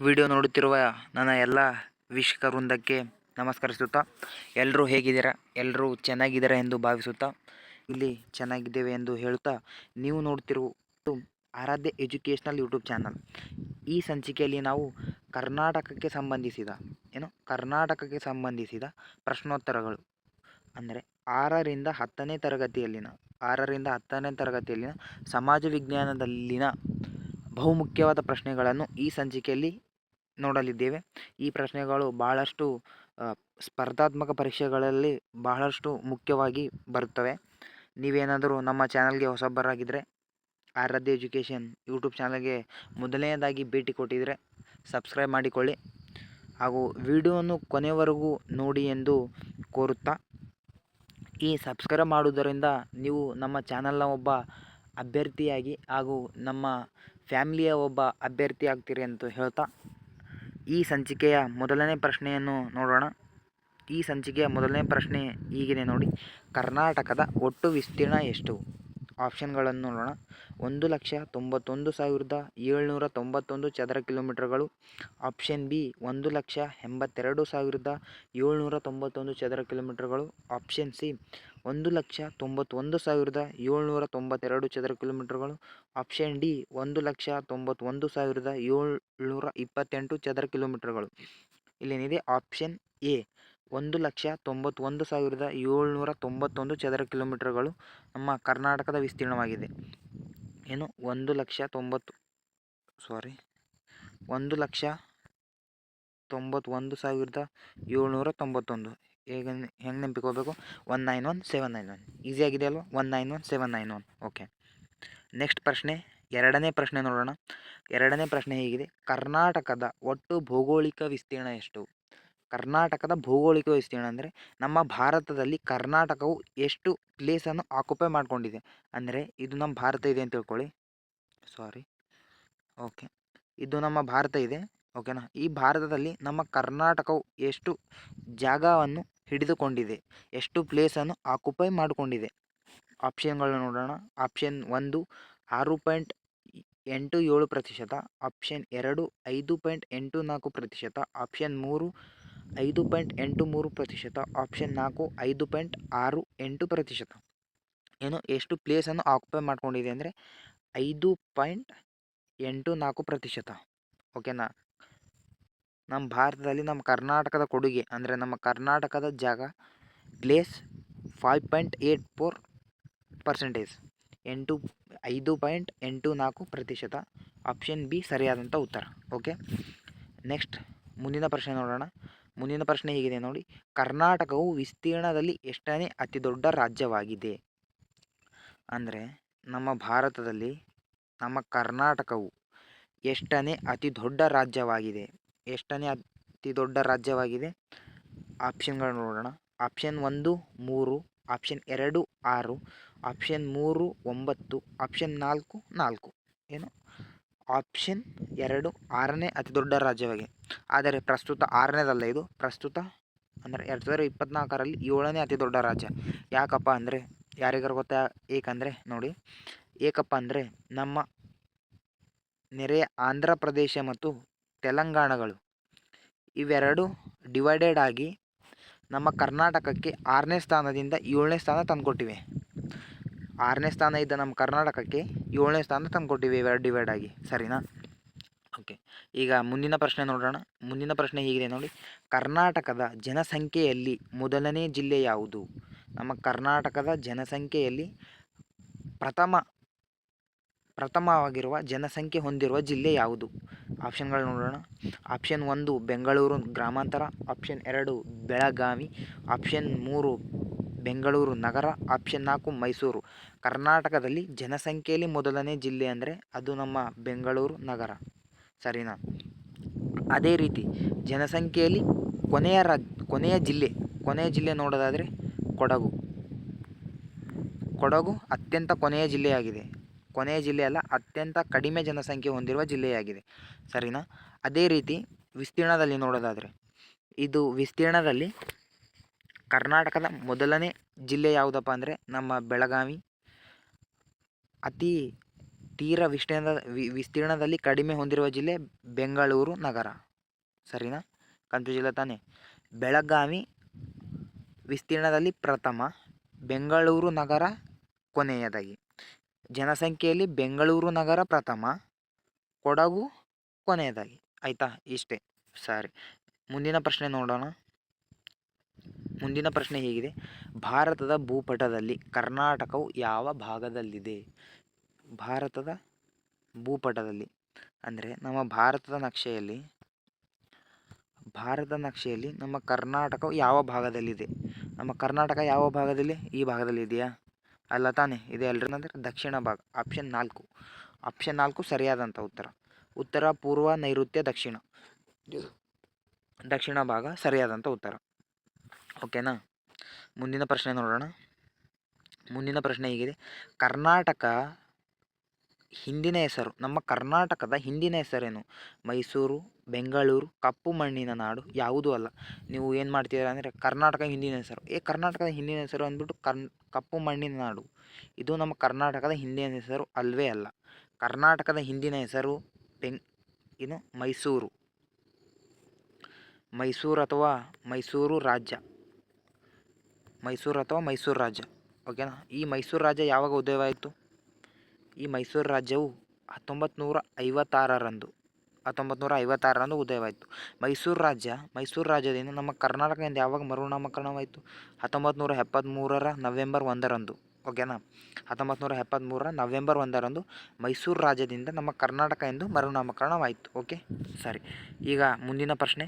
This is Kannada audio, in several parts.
ವಿಡಿಯೋ ನೋಡುತ್ತಿರುವ ನನ್ನ ಎಲ್ಲ ವೀಕ್ಷಕ ವೃಂದಕ್ಕೆ ನಮಸ್ಕರಿಸುತ್ತಾ ಎಲ್ಲರೂ ಹೇಗಿದ್ದೀರಾ? ಎಲ್ಲರೂ ಚೆನ್ನಾಗಿದ್ದೀರಾ ಎಂದು ಭಾವಿಸುತ್ತಾ, ಇಲ್ಲಿ ಚೆನ್ನಾಗಿದ್ದೇವೆ ಎಂದು ಹೇಳುತ್ತಾ, ನೀವು ನೋಡ್ತಿರುವುದು ಆರಾಧ್ಯ ಎಜುಕೇಷನಲ್ ಯೂಟ್ಯೂಬ್ ಚಾನಲ್. ಈ ಸಂಚಿಕೆಯಲ್ಲಿ ನಾವು ಕರ್ನಾಟಕಕ್ಕೆ ಸಂಬಂಧಿಸಿದ, ಏನು, ಕರ್ನಾಟಕಕ್ಕೆ ಸಂಬಂಧಿಸಿದ ಪ್ರಶ್ನೋತ್ತರಗಳು. ಅಂದರೆ ಆರರಿಂದ ಹತ್ತನೇ ತರಗತಿಯಲ್ಲಿನ, ಆರರಿಂದ ಹತ್ತನೇ ತರಗತಿಯಲ್ಲಿನ ಸಮಾಜ ವಿಜ್ಞಾನದಲ್ಲಿನ ಬಹುಮುಖ್ಯವಾದ ಪ್ರಶ್ನೆಗಳನ್ನು ಈ ಸಂಚಿಕೆಯಲ್ಲಿ ನೋಡಲಿದ್ದೇವೆ. ಈ ಪ್ರಶ್ನೆಗಳು ಬಹಳಷ್ಟು ಸ್ಪರ್ಧಾತ್ಮಕ ಪರೀಕ್ಷೆಗಳಲ್ಲಿ ಬಹಳಷ್ಟು ಮುಖ್ಯವಾಗಿ ಬರುತ್ತವೆ. ನೀವೇನಾದರೂ ನಮ್ಮ ಚಾನಲ್ಗೆ ಹೊಸಬರಾಗಿದ್ದರೆ ಆರಾಧ್ಯ ಎಜುಕೇಷನ್ ಯೂಟ್ಯೂಬ್ ಚಾನಲ್ಗೆ ಮೊದಲನೇದಾಗಿ ಭೇಟಿ ಕೊಟ್ಟಿದ್ದರೆ ಸಬ್ಸ್ಕ್ರೈಬ್ ಮಾಡಿಕೊಳ್ಳಿ. ಹಾಗೂ ವಿಡಿಯೋವನ್ನು ಕೊನೆವರೆಗೂ ನೋಡಿ ಎಂದು ಕೋರುತ್ತಾ, ಈ ಸಬ್ಸ್ಕ್ರೈಬ್ ಮಾಡುವುದರಿಂದ ನೀವು ನಮ್ಮ ಚಾನಲ್ನ ಒಬ್ಬ ಅಭ್ಯರ್ಥಿಯಾಗಿ ಹಾಗೂ ನಮ್ಮ ಫ್ಯಾಮಿಲಿಯ ಒಬ್ಬ ಅಭ್ಯರ್ಥಿ ಆಗ್ತೀರಿ ಅಂತ ಹೇಳ್ತಾ ಈ ಸಂಚಿಕೆಯ ಮೊದಲನೇ ಪ್ರಶ್ನೆಯನ್ನು ನೋಡೋಣ. ಈ ಸಂಚಿಕೆಯ ಮೊದಲನೇ ಪ್ರಶ್ನೆ ಹೀಗಿದೆ ನೋಡಿ. ಕರ್ನಾಟಕದ ಒಟ್ಟು ವಿಸ್ತೀರ್ಣ ಎಷ್ಟು? ಆಪ್ಷನ್ಗಳನ್ನು ನೋಡೋಣ. ಒಂದು ಲಕ್ಷ ತೊಂಬತ್ತೊಂದು ಸಾವಿರದ ಏಳ್ನೂರ ತೊಂಬತ್ತೊಂದು ಚದರ ಕಿಲೋಮೀಟರ್ಗಳು. ಆಪ್ಷನ್ ಬಿ, ಒಂದು ಲಕ್ಷ ಎಂಬತ್ತೆರಡು ಸಾವಿರದ ಏಳ್ನೂರ ತೊಂಬತ್ತೊಂದು ಚದರ ಕಿಲೋಮೀಟರ್ಗಳು. ಆಪ್ಷನ್ ಸಿ, ಒಂದು ಲಕ್ಷ ತೊಂಬತ್ತೊಂದು ಸಾವಿರದ ಏಳ್ನೂರ ತೊಂಬತ್ತೆರಡು ಚದರ ಕಿಲೋಮೀಟರ್ಗಳು. ಆಪ್ಷನ್ ಡಿ, ಒಂದು ಲಕ್ಷ ತೊಂಬತ್ತೊಂದು ಸಾವಿರದ ಏಳ್ನೂರ ಇಪ್ಪತ್ತೆಂಟು ಚದರ ಕಿಲೋಮೀಟರ್ಗಳು. ಇಲ್ಲೇನಿದೆ? ಆಪ್ಷನ್ ಎ ಒಂದು ಲಕ್ಷ ತೊಂಬತ್ತೊಂದು ಸಾವಿರದ ಏಳ್ನೂರ ತೊಂಬತ್ತೊಂದು ಚದರ ಕಿಲೋಮೀಟರ್ಗಳು ನಮ್ಮ ಕರ್ನಾಟಕದ ವಿಸ್ತೀರ್ಣವಾಗಿದೆ. ಏನು? ಒಂದು ಲಕ್ಷ ತೊಂಬತ್ತು ಸಾರಿ ಒಂದು ಲಕ್ಷ ತೊಂಬತ್ತೊಂದು ಸಾವಿರದ ಏಳ್ನೂರ ತೊಂಬತ್ತೊಂದು. ಹೇಗೆ ಹೆಂಗೆ ನೆನಪಿಕೋಬೇಕು one nine one, seven nine one. Easy ಆಗಿದೆ ಅಲ್ವಾ? One nine one, seven nine one. Okay next ಪ್ರಶ್ನೆ, ಎರಡನೇ ಪ್ರಶ್ನೆ ನೋಡೋಣ. ಎರಡನೇ ಪ್ರಶ್ನೆ ಹೇಗಿದೆ? ಕರ್ನಾಟಕದ ಒಟ್ಟು ಭೌಗೋಳಿಕ ವಿಸ್ತೀರ್ಣ ಎಷ್ಟು? ಕರ್ನಾಟಕದ ಭೌಗೋಳಿಕ ವಿಸ್ತೀರ್ಣ ಅಂದರೆ ನಮ್ಮ ಭಾರತದಲ್ಲಿ ಕರ್ನಾಟಕವು ಎಷ್ಟು ಪ್ಲೇಸನ್ನು ಆಕ್ಯುಪೈ ಮಾಡಿಕೊಂಡಿದೆ. ಅಂದರೆ ಇದು ನಮ್ಮ ಭಾರತ ಇದೆ ಅಂತ ತಿಳ್ಕೊಳ್ಳಿ. ಸಾರಿ ಓಕೆ ಇದು ನಮ್ಮ ಭಾರತ ಇದೆ. ಓಕೆನಾ ಈ ಭಾರತದಲ್ಲಿ ನಮ್ಮ ಕರ್ನಾಟಕವು ಎಷ್ಟು ಜಾಗವನ್ನು ಹಿಡಿದುಕೊಂಡಿದೆ. ಎಷ್ಟು ಪ್ಲೇಸನ್ನು ಆಕ್ಯುಪೈ ಮಾಡಿಕೊಂಡಿದೆ. ಆಪ್ಷನ್ಗಳನ್ನ ನೋಡೋಣ. ಆಪ್ಷನ್ ಒಂದು ಆರು ಪಾಯಿಂಟ್ ಎಂಟು ಏಳು ಪ್ರತಿಶತ. ಆಪ್ಷನ್ ಎರಡು ಐದು ಪಾಯಿಂಟ್ ಎಂಟು ನಾಲ್ಕು ಪ್ರತಿಶತ. ಆಪ್ಷನ್ ಮೂರು ಐದು ಪಾಯಿಂಟ್ ಎಂಟು ಮೂರು ಪ್ರತಿಶತ ಆಪ್ಷನ್ ನಾಲ್ಕು, ಐದು ಪಾಯಿಂಟ್ ಆರು ಎಂಟು ಪ್ರತಿಶತ. ಏನು, ಎಷ್ಟು ಪ್ಲೇಸನ್ನು ಆಕ್ಯುಪೈ ಮಾಡ್ಕೊಂಡಿದೆ ಅಂದರೆ ಐದು ಪಾಯಿಂಟ್ ಎಂಟು ನಾಲ್ಕು ಪ್ರತಿಶತ. ಓಕೆನಾ ನಮ್ಮ ಭಾರತದಲ್ಲಿ ನಮ್ಮ ಕರ್ನಾಟಕದ ಕೊಡುಗೆ ಅಂದರೆ ನಮ್ಮ ಕರ್ನಾಟಕದ ಜಾಗ place five point eight four percentage ಎಂಟು, ಐದು ಪಾಯಿಂಟ್ ಎಂಟು ನಾಲ್ಕು ಪ್ರತಿಶತ. ಆಪ್ಷನ್ ಬಿ ಸರಿಯಾದಂಥ ಉತ್ತರ. ಓಕೆ ನೆಕ್ಸ್ಟ್ ಮುಂದಿನ ಪ್ರಶ್ನೆ ನೋಡೋಣ. ಮುಂದಿನ ಪ್ರಶ್ನೆ ಹೀಗಿದೆ ನೋಡಿ. ಕರ್ನಾಟಕವು ವಿಸ್ತೀರ್ಣದಲ್ಲಿ ಎಷ್ಟನೇ ಅತಿ ದೊಡ್ಡ ರಾಜ್ಯವಾಗಿದೆ? ಅಂದರೆ ನಮ್ಮ ಭಾರತದಲ್ಲಿ, ನಮ್ಮ ಕರ್ನಾಟಕವು ಎಷ್ಟನೇ ಅತಿ ದೊಡ್ಡ ರಾಜ್ಯವಾಗಿದೆ? ಎಷ್ಟನೇ ಅತಿ ದೊಡ್ಡ ರಾಜ್ಯವಾಗಿದೆ ಆಪ್ಷನ್ಗಳು ನೋಡೋಣ. ಆಪ್ಷನ್ ಒಂದು, ಮೂರು ಆಪ್ಷನ್ ಎರಡು, ಆರು ಆಪ್ಷನ್ ಮೂರು, ಒಂಬತ್ತು ಆಪ್ಷನ್ ನಾಲ್ಕು ನಾಲ್ಕು. ಏನು? ಆಪ್ಷನ್ ಎರಡು ಆರನೇ ಅತಿ ದೊಡ್ಡ ರಾಜ್ಯವಾಗಿದೆ ಆದರೆ ಪ್ರಸ್ತುತ ಆರನೇದಲ್ಲ ಇದು. ಪ್ರಸ್ತುತ ಅಂದರೆ ಎರಡು ಸಾವಿರದ ಇಪ್ಪತ್ತ್ನಾಲ್ಕರಲ್ಲಿ ಏಳನೇ ಅತಿ ದೊಡ್ಡ ರಾಜ್ಯ. ಯಾಕಪ್ಪ ಅಂದರೆ ಯಾರಿಗಾರು ಗೊತ್ತಾ? ಏಕೆಂದರೆ ನೋಡಿ. ಏಕಪ್ಪ ಅಂದರೆ ನಮ್ಮ ನೆರೆಯ ಆಂಧ್ರ ಪ್ರದೇಶ ಮತ್ತು ತೆಲಂಗಾಣಗಳು. ಇವೆರಡು ಡಿವೈಡೆಡ್ ಆಗಿ ನಮ್ಮ ಕರ್ನಾಟಕಕ್ಕೆ ಆರನೇ ಸ್ಥಾನದಿಂದ ಏಳನೇ ಸ್ಥಾನ ತಂದುಕೊಟ್ಟಿವೆ. ಆರನೇ ಸ್ಥಾನ ಇದ್ದ ನಮ್ಮ ಕರ್ನಾಟಕಕ್ಕೆ ಏಳನೇ ಸ್ಥಾನ ತಂದುಕೊಟ್ಟಿವೆ ಇವೆರಡು ಡಿವೈಡ್ ಆಗಿ. ಸರಿನಾ? ಓಕೆ ಈಗ ಮುಂದಿನ ಪ್ರಶ್ನೆ ನೋಡೋಣ. ಮುಂದಿನ ಪ್ರಶ್ನೆ ಹೀಗಿದೆ ನೋಡಿ. ಕರ್ನಾಟಕದ ಜನಸಂಖ್ಯೆಯಲ್ಲಿ ಮೊದಲನೇ ಜಿಲ್ಲೆ ಯಾವುದು? ನಮ್ಮ ಕರ್ನಾಟಕದ ಜನಸಂಖ್ಯೆಯಲ್ಲಿ ಪ್ರಥಮ, ಪ್ರಥಮವಾಗಿರುವ ಜನಸಂಖ್ಯೆ ಹೊಂದಿರುವ ಜಿಲ್ಲೆ ಯಾವುದು? ಆಪ್ಷನ್ಗಳು ನೋಡೋಣ. ಆಪ್ಷನ್ ಒಂದು ಬೆಂಗಳೂರು ಗ್ರಾಮಾಂತರ. ಆಪ್ಷನ್ ಎರಡು ಬೆಳಗಾವಿ. ಆಪ್ಷನ್ ಮೂರು ಬೆಂಗಳೂರು ನಗರ ಆಪ್ಷನ್ ನಾಲ್ಕು ಮೈಸೂರು. ಕರ್ನಾಟಕದಲ್ಲಿ ಜನಸಂಖ್ಯೆಯಲ್ಲಿ ಮೊದಲನೇ ಜಿಲ್ಲೆ ಅಂದರೆ ಅದು ನಮ್ಮ ಬೆಂಗಳೂರು ನಗರ. ಸರಿನಾ? ಅದೇ ರೀತಿ ಜನಸಂಖ್ಯೆಯಲ್ಲಿ ಕೊನೆಯ ರಾಜ್ ಕೊನೆಯ ಜಿಲ್ಲೆ ಕೊನೆಯ ಜಿಲ್ಲೆ ನೋಡೋದಾದರೆ ಕೊಡಗು. ಕೊಡಗು ಅತ್ಯಂತ ಕೊನೆಯ ಜಿಲ್ಲೆಯಾಗಿದೆ. ಕೊನೆಯ ಜಿಲ್ಲೆ ಅಲ್ಲ, ಅತ್ಯಂತ ಕಡಿಮೆ ಜನಸಂಖ್ಯೆ ಹೊಂದಿರುವ ಜಿಲ್ಲೆಯಾಗಿದೆ. ಸರಿನಾ? ಅದೇ ರೀತಿ ವಿಸ್ತೀರ್ಣದಲ್ಲಿ ನೋಡೋದಾದರೆ, ಇದು ವಿಸ್ತೀರ್ಣದಲ್ಲಿ ಕರ್ನಾಟಕದ ಮೊದಲನೇ ಜಿಲ್ಲೆ ಯಾವುದಪ್ಪ ಅಂದರೆ ನಮ್ಮ ಬೆಳಗಾವಿ. ಅತಿ ತೀರ ವಿಸ್ತೀರ್ಣ ವಿಸ್ತೀರ್ಣದಲ್ಲಿ ಕಡಿಮೆ ಹೊಂದಿರುವ ಜಿಲ್ಲೆ ಬೆಂಗಳೂರು ನಗರ. ಸರಿನಾ? ಕನ್ಫ್ಯೂಸ್ ತಾನೇ. ಬೆಳಗಾವಿ ವಿಸ್ತೀರ್ಣದಲ್ಲಿ ಪ್ರಥಮ, ಬೆಂಗಳೂರು ನಗರ ಕೊನೆಯದಾಗಿ. ಜನಸಂಖ್ಯೆಯಲ್ಲಿ ಬೆಂಗಳೂರು ನಗರ ಪ್ರಥಮ, ಕೊಡಗು ಕೊನೆಯದಾಗಿ. ಆಯಿತಾ? ಇಷ್ಟೇ. ಸರಿ. ಮುಂದಿನ ಪ್ರಶ್ನೆ ನೋಡೋಣ. ಮುಂದಿನ ಪ್ರಶ್ನೆ ಹೀಗಿದೆ. ಭಾರತದ ಭೂಪಟದಲ್ಲಿ ಕರ್ನಾಟಕವು ಯಾವ ಭಾಗದಲ್ಲಿದೆ? ಭಾರತದ ಭೂಪಟದಲ್ಲಿ ಅಂದರೆ ನಮ್ಮ ಭಾರತದ ನಕ್ಷೆಯಲ್ಲಿ ಭಾರತ ನಕ್ಷೆಯಲ್ಲಿ ನಮ್ಮ ಕರ್ನಾಟಕವು ಯಾವ ಭಾಗದಲ್ಲಿದೆ? ನಮ್ಮ ಕರ್ನಾಟಕ ಯಾವ ಭಾಗದಲ್ಲಿ? ಈ ಭಾಗದಲ್ಲಿ ಇದೆಯಾ? ಅಲ್ಲ ತಾನೇ, ಇದೆ ಅಲ್ರಿ. ಅಂದರೆ ದಕ್ಷಿಣ ಭಾಗ ಆಪ್ಷನ್ ನಾಲ್ಕು. ಆಪ್ಷನ್ ನಾಲ್ಕು ಸರಿಯಾದಂಥ ಉತ್ತರ. ಉತ್ತರ, ಪೂರ್ವ, ನೈಋತ್ಯ, ದಕ್ಷಿಣ. ದಕ್ಷಿಣ ಭಾಗ ಸರಿಯಾದಂಥ ಉತ್ತರ. ಓಕೆನಾ? ಮುಂದಿನ ಪ್ರಶ್ನೆ ನೋಡೋಣ. ಮುಂದಿನ ಪ್ರಶ್ನೆ ಹೀಗಿದೆ. ಕರ್ನಾಟಕ ಹಿಂದಿನ ಹೆಸರು, ನಮ್ಮ ಕರ್ನಾಟಕದ ಹಿಂದಿನ ಹೆಸರೇನು? ಮೈಸೂರು, ಬೆಂಗಳೂರು, ಕಪ್ಪು ಮಣ್ಣಿನ ನಾಡು ಯಾವುದೂ ಅಲ್ಲ. ನೀವು ಏನು ಮಾಡ್ತೀರಾ ಅಂದರೆ ಕರ್ನಾಟಕ ಹಿಂದಿನ ಹೆಸರು. ಏ, ಕರ್ನಾಟಕದ ಹಿಂದಿನ ಹೆಸರು ಅಂದ್ಬಿಟ್ಟು ಕರ್ನ್, ಕಪ್ಪು ಮಣ್ಣಿನ ನಾಡು. ಇದು ನಮ್ಮ ಕರ್ನಾಟಕದ ಹಿಂದಿನ ಹೆಸರು ಅಲ್ವೇ ಅಲ್ಲ. ಕರ್ನಾಟಕದ ಹಿಂದಿನ ಹೆಸರು ಬೆಂಗ್ ಏನು? ಮೈಸೂರು. ಮೈಸೂರು ಅಥವಾ ಮೈಸೂರು ರಾಜ್ಯ. ಮೈಸೂರು ಅಥವಾ ಮೈಸೂರು ರಾಜ್ಯ ಓಕೆನಾ ಈ ಮೈಸೂರು ರಾಜ್ಯ ಯಾವಾಗ ಉದಯವಾಯಿತು ಈ ಮೈಸೂರು ರಾಜ್ಯವು ಹತ್ತೊಂಬತ್ತು ನೂರ ಐವತ್ತಾರರಂದು ಹತ್ತೊಂಬತ್ತು ನೂರ ಐವತ್ತಾರರಂದು ಉದಯವಾಯಿತು ಮೈಸೂರು ರಾಜ್ಯ, ಮೈಸೂರು ರಾಜ್ಯದಿಂದ ನಮ್ಮ ಕರ್ನಾಟಕದಿಂದ ಯಾವಾಗ ಮರುನಾಮಕರಣವಾಯಿತು? ಹತ್ತೊಂಬತ್ತು ನೂರ ಎಪ್ಪತ್ತ್ಮೂರರ ನವೆಂಬರ್ ಒಂದರಂದು ಓಕೆನಾ ಹತ್ತೊಂಬತ್ತು ನೂರ ಎಪ್ಪತ್ತ್ಮೂರರ ನವೆಂಬರ್ ಒಂದರಂದು ಮೈಸೂರು ರಾಜ್ಯದಿಂದ ನಮ್ಮ ಕರ್ನಾಟಕ ಎಂದು ಮರುನಾಮಕರಣವಾಯಿತು ಓಕೆ ಸರಿ, ಈಗ ಮುಂದಿನ ಪ್ರಶ್ನೆ.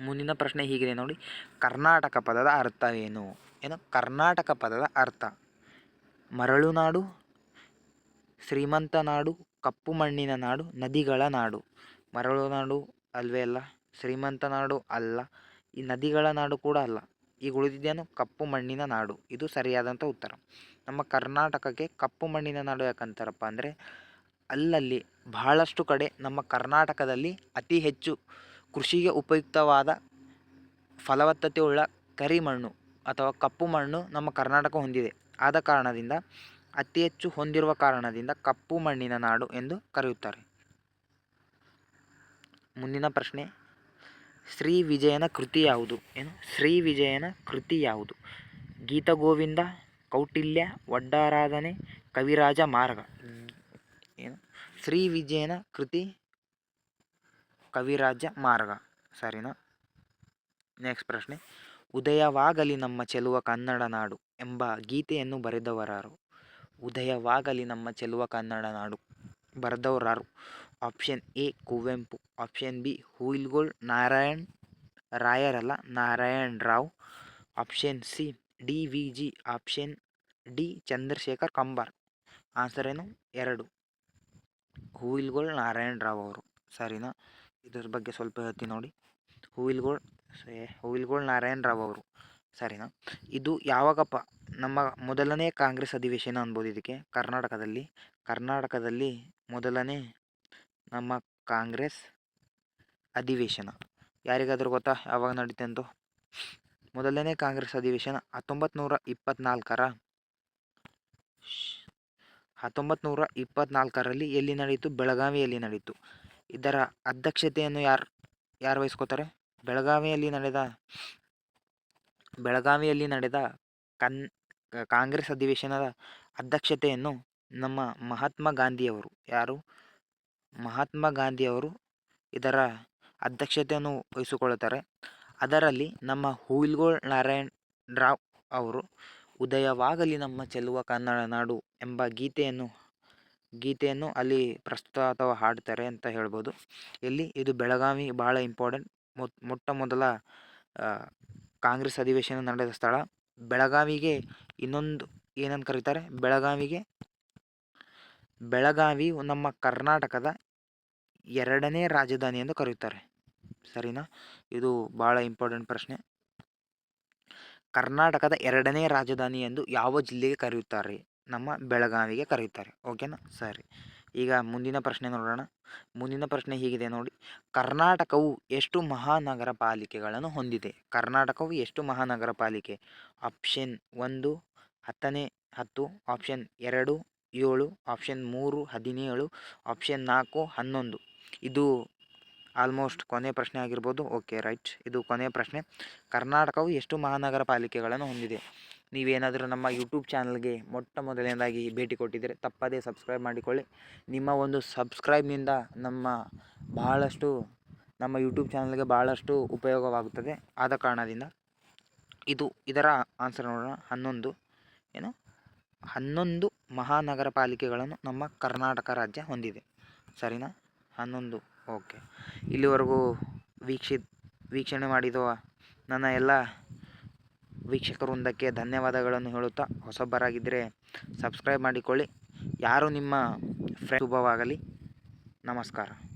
ಮುಂದಿನ ಪ್ರಶ್ನೆ ಹೀಗಿದೆ ನೋಡಿ. ಕರ್ನಾಟಕ ಪದದ ಅರ್ಥವೇನು ಏನು? ಕರ್ನಾಟಕ ಪದದ ಅರ್ಥ. ಮರಳುನಾಡು, ಶ್ರೀಮಂತ ನಾಡು, ಕಪ್ಪು ಮಣ್ಣಿನ ನಾಡು, ನದಿಗಳ ನಾಡು. ಮರಳುನಾಡು ಅಲ್ವೇ ಅಲ್ಲ? ಶ್ರೀಮಂತ ನಾಡು ಅಲ್ಲ. ಈ ನದಿಗಳ ನಾಡು ಕೂಡ ಅಲ್ಲ. ಈಗ ಉಳಿದಿದ್ದೇನು? ಕಪ್ಪು ಮಣ್ಣಿನ ನಾಡು. ಇದು ಸರಿಯಾದಂಥ ಉತ್ತರ. ನಮ್ಮ ಕರ್ನಾಟಕಕ್ಕೆ ಕಪ್ಪು ಮಣ್ಣಿನ ನಾಡು ಯಾಕಂತಾರಪ್ಪ ಅಂದರೆ, ಅಲ್ಲಲ್ಲಿ ಬಹಳಷ್ಟು ಕಡೆ ನಮ್ಮ ಕರ್ನಾಟಕದಲ್ಲಿ ಅತಿ ಹೆಚ್ಚು ಕೃಷಿಗೆ ಉಪಯುಕ್ತವಾದ ಫಲವತ್ತತೆಯುಳ್ಳ ಕರಿಮಣ್ಣು ಅಥವಾ ಕಪ್ಪು ಮಣ್ಣು ನಮ್ಮ ಕರ್ನಾಟಕ ಹೊಂದಿದೆ. ಆದ ಕಾರಣದಿಂದ, ಅತಿ ಹೆಚ್ಚು ಹೊಂದಿರುವ ಕಾರಣದಿಂದ ಕಪ್ಪು ಮಣ್ಣಿನ ನಾಡು ಎಂದು ಕರೆಯುತ್ತಾರೆ. ಮುಂದಿನ ಪ್ರಶ್ನೆ, ಶ್ರೀ ವಿಜಯನ ಕೃತಿ ಯಾವುದು? ಏನು? ಶ್ರೀ ವಿಜಯನ ಕೃತಿ ಯಾವುದು? ಗೀತಗೋವಿಂದ, ಕೌಟಿಲ್ಯ ಒಡ್ಡಾರಾಧನೆ ಕವಿರಾಜ ಮಾರ್ಗ. ಏನು? ಶ್ರೀ ವಿಜಯನ ಕೃತಿ ಕವಿರಾಜ ಮಾರ್ಗ. ಸರಿನಾ? ನೆಕ್ಸ್ಟ್ ಪ್ರಶ್ನೆ. ಉದಯವಾಗಲಿ ನಮ್ಮ ಚೆಲುವ ಕನ್ನಡ ನಾಡು ಎಂಬ ಗೀತೆಯನ್ನು ಬರೆದವರಾರು. ಉದಯವಾಗಲಿ ನಮ್ಮ ಚೆಲುವ ಕನ್ನಡ ನಾಡು ಬರೆದವರಾರು. Option A, Kuvempu. Option B, Huilgol, Narayan ರಾಯರಲ್ಲ, Narayan Rao. Option C, D V G. Option D, Chandrashekhar Kambar. Answer ಏನು? ಎರಡು. ಹುಯಿಲ್ಗೋಳ್, ನಾರಾಯಣ್ ರಾವ್ ಅವರು. ಸರಿನಾ? ಇದ್ರ ಬಗ್ಗೆ ಸ್ವಲ್ಪ ಹೇಳ್ತೀನಿ ನೋಡಿ. ಹೂವಿಲ್ಗೋಳ್ ಹೂವಿಲ್ಗಳು ನಾರಾಯಣ್ ರಾವ್ ಅವರು. ಸರಿನಾ? ಇದು ಯಾವಾಗಪ್ಪ ನಮ್ಮ ಮೊದಲನೇ ಕಾಂಗ್ರೆಸ್ ಅಧಿವೇಶನ ಅನ್ಬೋದು ಇದಕ್ಕೆ? ಕರ್ನಾಟಕದಲ್ಲಿ? ಕರ್ನಾಟಕದಲ್ಲಿ ಮೊದಲನೇ ನಮ್ಮ ಕಾಂಗ್ರೆಸ್ ಅಧಿವೇಶನ. ಯಾರಿಗಾದರೂ ಗೊತ್ತಾ? ಯಾವಾಗ ನಡೀತೆ ಅಂತ? ಮೊದಲನೇ ಕಾಂಗ್ರೆಸ್ ಅಧಿವೇಶನ ಹತ್ತೊಂಬತ್ತು ನೂರ ಇಪ್ಪತ್ತ್ನಾಲ್ಕರ ಹತ್ತೊಂಬತ್ತು ನೂರ ಇಪ್ಪತ್ತ್ನಾಲ್ಕರಲ್ಲಿ ಎಲ್ಲಿ ನಡೆಯಿತು ಬೆಳಗಾವಿಯಲ್ಲಿ ನಡೀತು. ಇದರ ಅಧ್ಯಕ್ಷತೆಯನ್ನು ಯಾರು ಯಾರು ವಹಿಸ್ಕೋತಾರೆ? ಬೆಳಗಾವಿಯಲ್ಲಿ ನಡೆದ ಬೆಳಗಾವಿಯಲ್ಲಿ ನಡೆದ ಕನ್, ಕಾಂಗ್ರೆಸ್ ಅಧಿವೇಶನದ ಅಧ್ಯಕ್ಷತೆಯನ್ನು ನಮ್ಮ ಮಹಾತ್ಮ ಗಾಂಧಿಯವರು ಯಾರು? ಮಹಾತ್ಮ ಗಾಂಧಿಯವರು ಇದರ ಅಧ್ಯಕ್ಷತೆಯನ್ನು ವಹಿಸಿಕೊಳ್ಳುತ್ತಾರೆ. ಅದರಲ್ಲಿ ನಮ್ಮ ಹುಯಿಲ್ಗೋಳ್ ನಾರಾಯಣ್ ರಾವ್ ಅವರು, ಉದಯವಾಗಲಿ ನಮ್ಮ ಚೆಲುವ ಕನ್ನಡ ನಾಡು ಎಂಬ ಗೀತೆಯನ್ನು ಗೀತೆಯನ್ನು ಅಲ್ಲಿ ಪ್ರಸ್ತುತ ಅಥವಾ ಹಾಡ್ತಾರೆ ಅಂತ ಹೇಳ್ಬೋದು. ಇಲ್ಲಿ ಇದು ಬೆಳಗಾವಿ ಭಾಳ ಇಂಪಾರ್ಟೆಂಟ್ ಮೊಟ್ಟ ಮೊದಲ ಕಾಂಗ್ರೆಸ್ ಅಧಿವೇಶನ ನಡೆದ ಸ್ಥಳ. ಬೆಳಗಾವಿಗೆ ಇನ್ನೊಂದು ಏನಂತ ಕರೀತಾರೆ? ಬೆಳಗಾವಿಗೆ, ಬೆಳಗಾವಿ ನಮ್ಮ ಕರ್ನಾಟಕದ ಎರಡನೇ ರಾಜಧಾನಿ ಎಂದು ಕರೆಯುತ್ತಾರೆ ಸರಿನಾ? ಇದು ಭಾಳ ಇಂಪಾರ್ಟೆಂಟ್ ಪ್ರಶ್ನೆ. ಕರ್ನಾಟಕದ ಎರಡನೇ ರಾಜಧಾನಿ ಎಂದು ಯಾವ ಜಿಲ್ಲೆಗೆ ಕರೆಯುತ್ತಾರೆ? ನಮ್ಮ ಬೆಳಗಾವಿಗೆ ಕರೆಯುತ್ತಾರೆ. ಓಕೆನಾ? ಸರಿ. ಈಗ ಮುಂದಿನ ಪ್ರಶ್ನೆ ನೋಡೋಣ. ಮುಂದಿನ ಪ್ರಶ್ನೆ ಹೀಗಿದೆ ನೋಡಿ. ಕರ್ನಾಟಕವು ಎಷ್ಟು ಮಹಾನಗರ ಪಾಲಿಕೆಗಳನ್ನು ಹೊಂದಿದೆ? ಕರ್ನಾಟಕವು ಎಷ್ಟು ಮಹಾನಗರ ಪಾಲಿಕೆ? ಆಪ್ಷನ್ ಒಂದು, ಹತ್ತನೇ, ಹತ್ತು, ಆಪ್ಷನ್ ಎರಡು, ಏಳು, ಆಪ್ಷನ್ ಮೂರು, ಹದಿನೇಳು, ಆಪ್ಷನ್ ನಾಲ್ಕು, ಹನ್ನೊಂದು. ಇದು ಆಲ್ಮೋಸ್ಟ್ ಕೊನೆ ಪ್ರಶ್ನೆ ಆಗಿರ್ಬೋದು. Okay right. ಇದು ಕೊನೆಯ ಪ್ರಶ್ನೆ. ಕರ್ನಾಟಕವು ಎಷ್ಟು ಮಹಾನಗರ ಪಾಲಿಕೆಗಳನ್ನು ಹೊಂದಿದೆ? ನೀವೇನಾದರೂ ನಮ್ಮ ಯೂಟ್ಯೂಬ್ ಚಾನಲ್ಗೆ ಮೊಟ್ಟ ಮೊದಲನೇದಾಗಿ ಭೇಟಿ ಕೊಟ್ಟಿದ್ದರೆ ತಪ್ಪದೇ ಸಬ್ಸ್ಕ್ರೈಬ್ ಮಾಡಿಕೊಳ್ಳಿ. ನಿಮ್ಮ ಒಂದು ಸಬ್ಸ್ಕ್ರೈಬ್ನಿಂದ ನಮ್ಮ ಬಹಳಷ್ಟು, ನಮ್ಮ ಯೂಟ್ಯೂಬ್ ಚಾನಲ್ಗೆ ಭಾಳಷ್ಟು ಉಪಯೋಗವಾಗುತ್ತದೆ. ಆದ ಕಾರಣದಿಂದ ಇದು ಇದರ ಆನ್ಸರ್ ನೋಡೋಣ. ಹನ್ನೊಂದು, ಏನು? ಹನ್ನೊಂದು ಮಹಾನಗರ ಪಾಲಿಕೆಗಳನ್ನು ನಮ್ಮ ಕರ್ನಾಟಕ ರಾಜ್ಯ ಹೊಂದಿದೆ. ಸರಿನಾ? ಹನ್ನೊಂದು, ಓಕೆ. ಇಲ್ಲಿವರೆಗೂ ವೀಕ್ಷಿ ವೀಕ್ಷಣೆ ಮಾಡಿದ ನನ್ನ ಎಲ್ಲ ವೀಕ್ಷಕ ವೃಂದಕ್ಕೆ ಧನ್ಯವಾದಗಳನ್ನು ಹೇಳುತ್ತಾ ಹೊಸಬ್ಬರಾಗಿದ್ದರೆ ಸಬ್ಸ್ಕ್ರೈಬ್ ಮಾಡಿಕೊಳ್ಳಿ. ಯಾರು ನಿಮ್ಮ ಫ್ರೆಂಡ್ ಶುಭವಾಗಲಿ. ನಮಸ್ಕಾರ.